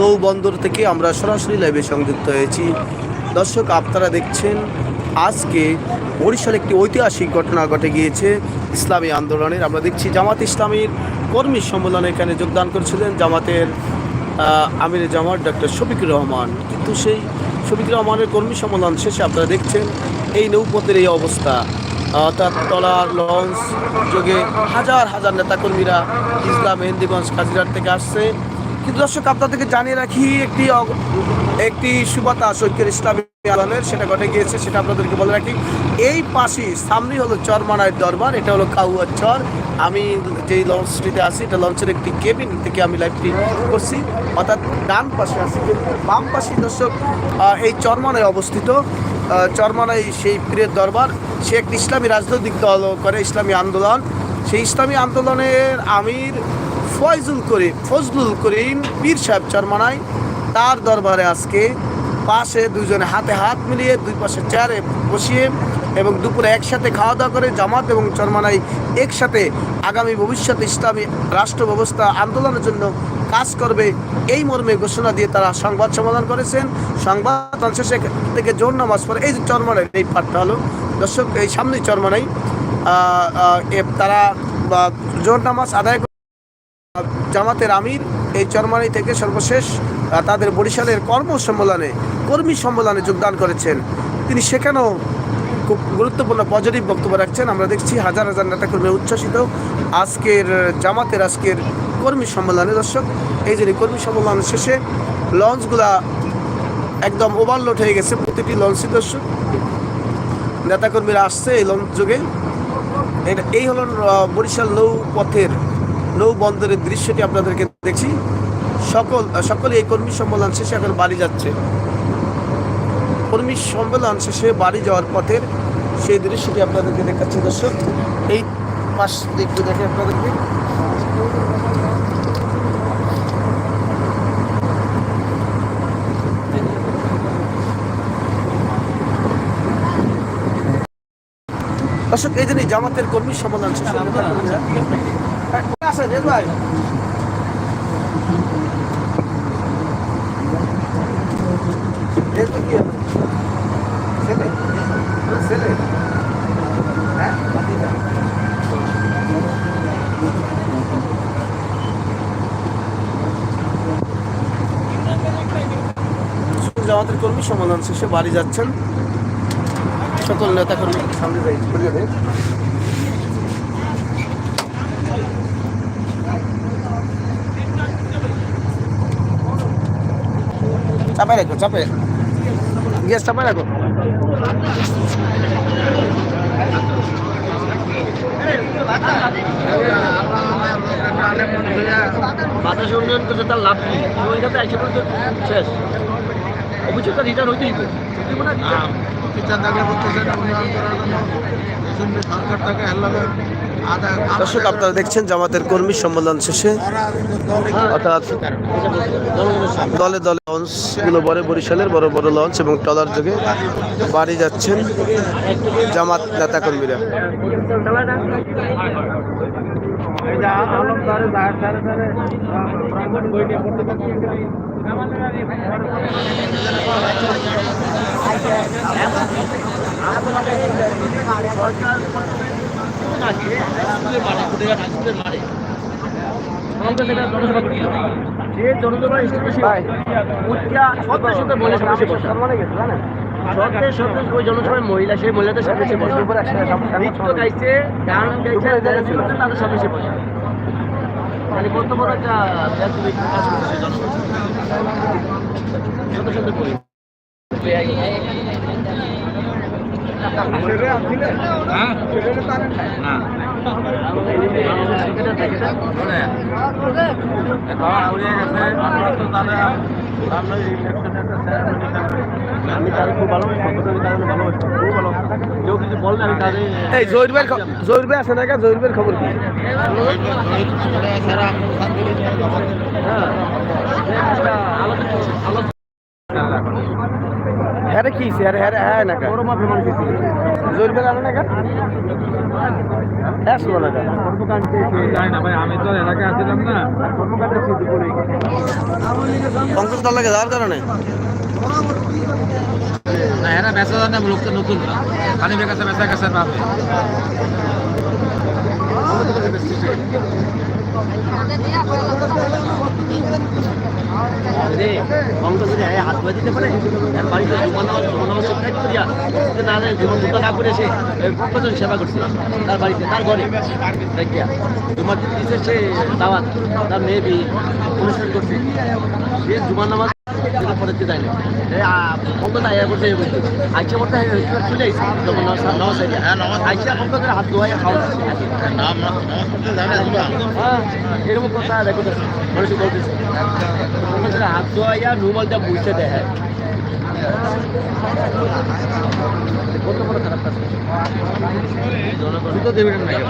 নৌবন্দর থেকে আমরা সরাসরি লাইভে সংযুক্ত হয়েছি। দর্শক, আপনারা দেখছেন, আজকে বরিশাল একটি ঐতিহাসিক ঘটনা ঘটে গিয়েছে ইসলামী আন্দোলনের। আমরা দেখছি জামাত ইসলামীর কর্মী সম্মেলনে এখানে যোগদান করেছিলেন জামাতের আমির জামাত ডক্টর শফিকুর রহমান। কিন্তু সেই শফিকুর রহমানের কর্মী সম্মেলন শেষে আপনারা দেখছেন, এই নৌপথের এই অবস্থা। অর্থাৎ টলার, লঞ্চ যোগে হাজার হাজার নেতাকর্মীরা ইসলাম মেহেন্দিগঞ্জ কাজিরাট থেকে আসছে। কিন্তু দর্শক, আপনাদেরকে জানিয়ে রাখি, একটি একটি সুবাতাস ঐক্যের ইসলামী আন্দোলনের সেটা ঘটে গিয়েছে, সেটা আপনাদেরকে বলে রাখি। এই পাশে সামনে হলো চরমানায় দরবার, এটা হলো কাউয়ার চর। আমি যেই লঞ্চটিতে আছি, এটা লঞ্চের একটি কেবিন থেকে আমি লাইভটি করছি। অর্থাৎ ডান পাশে আছি, বাম পাশে দর্শক এই চরমানায় অবস্থিত। চরমানায় সেই পীরের দরবার, সে একটি ইসলামী রাজনৈতিক দল করে, ইসলামী আন্দোলন। সেই ইসলামী আন্দোলনের আমির ফয়জুল করিম, ফজলুল করিম, পীর সাহেব চরমানায়। তার দরবারে আজকে পাশে দুজনে হাতে হাত মিলিয়ে দুই পাশে চেয়ারে বসিয়ে এবং দুপুরে একসাথে খাওয়া দাওয়া করে জামাত এবং চরমানাই একসাথে আগামী ভবিষ্যতে ইসলামী রাষ্ট্র ব্যবস্থা আন্দোলনের জন্য কাজ করবে এই মর্মে ঘোষণা দিয়ে তারা সংবাদ সমাধান করেছেন। সংবাদ শেষে থেকে জোর নামাজ পড়ে এই যে এই পাঠটা হলো। দর্শক, এই সামনেই চরমানাই তারা জোর নামাজ আদায় জামাতের আমির এই চরমানি থেকে সর্বশেষ তাদের বরিশালের কর্ম সম্মেলনে কর্মী সম্মেলনে যোগদান করেছেন। তিনি সেখানেও খুব গুরুত্বপূর্ণ পজিটিভ বক্তব্য রাখছেন। আমরা দেখছি হাজার হাজার নেতাকর্মী উচ্ছ্বসিত। আজকের জামাতের আজকের কর্মী সম্মেলনে, দর্শক, এই যে কর্মী সম্মেলন শেষে লঞ্চগুলা একদম ওভারলোড হয়ে গেছে, প্রতিটি লঞ্চই দর্শক। নেতাকর্মীরা আসছে এই লঞ্চ যুগে। এটা এই হলো বরিশাল নৌ পথের নৌ বন্দরের দৃশ্যটি আপনাদেরকে দেখছি। সকল সকলে এই কর্মী সম্মেলন শেষে এখন বাড়ি যাচ্ছে। কর্মী সম্মেলন শেষে বাড়ি যাওয়ার পথের সেই দৃশ্যটি আপনাদেরকে দেখাচ্ছি দর্শক। এই পাশ একটু দেখে আপনাদেরকে। দর্শক, এই জন্যই জামাতের কর্মী সম্মেলন শেষে। নেতাকর্মীরা- হ্যাঁ? জামাতের কর্মী সম্মেলন শেষে বাড়ি যাচ্ছেন। সকল নেতা কর্মী সামনে যাই। চাপাই রাখো চাপে গ্যাস চাপাই রাখো। বাতাস উন্নয়ন করতে তার লাভ নেই। ওই যাতে এসে শেষ। অবশ্যই তার রিটার্ন হইতেই হবে। বিচার দাগে করতেছেন উন্নয়ন করার জন্য? এই জন্য সরকার তাকে হেল্লাবে দর্শক আপনারা দেখছেন জামাতের কর্মী সম্মেলন শেষে। অর্থাৎ দলে দলে লঞ্চগুলো বড় বরিশালের বড় বড় লঞ্চ এবং ট্রলার যোগে বাড়ি যাচ্ছেন জামাত নেতা কর্মীরা জনসভায় মহিলা সেই মহিলাদের সাথে সে বসে নৃত্য গাইছে গান গাইছে তাদের সাথে সে বসে মানে কত বড় একটা জনসভা এই জহির ভাই জহির ভাই আছে না ভাইয়ের খবর কি? হ্যাঁ। কি স্যার হ্যাঁ হ্যাঁ না বড় মাপের মানুষ জোর বেলা না কা একশো না কা কর্মকাণ্ডে জানি না ভাই আমি তো এলাকায় আসছিলাম না কর্মকাণ্ডে সিদ্ধ করে পঙ্কজ দল লাগে যাওয়ার কারণে? না এরা বেচা জানে লোকটা নতুন না। খালি বেকাছে বেচা কাছে পাবে। ধুয়ে দিতে পারে? তার বাড়িতে জুমা করিয়া না জীবন জুতা না করে সে প্রজন সেবা করছে তার বাড়িতে, তার ঘরে। দেখিয়া। সে দাওয়াত। তার মেয়ে বিয়ে অনুষ্ঠান করছে। সে জুমার নামাজ পদ্ধতি যায়নি বন্ধ না এ করছে এ করছে আইসা পড়তে চলে আইসি যখন নমাজ আইসা হ্যাঁ নমাজ আইসা বন্ধ করে হাত ধোয়া খাওয়া এরকম কথা দেখো মানুষ বলতেছে হাত ধোয়া নুমালটা বুঝতে দেয় কত বড় খারাপ কাজ দুটো দেবেন না কেন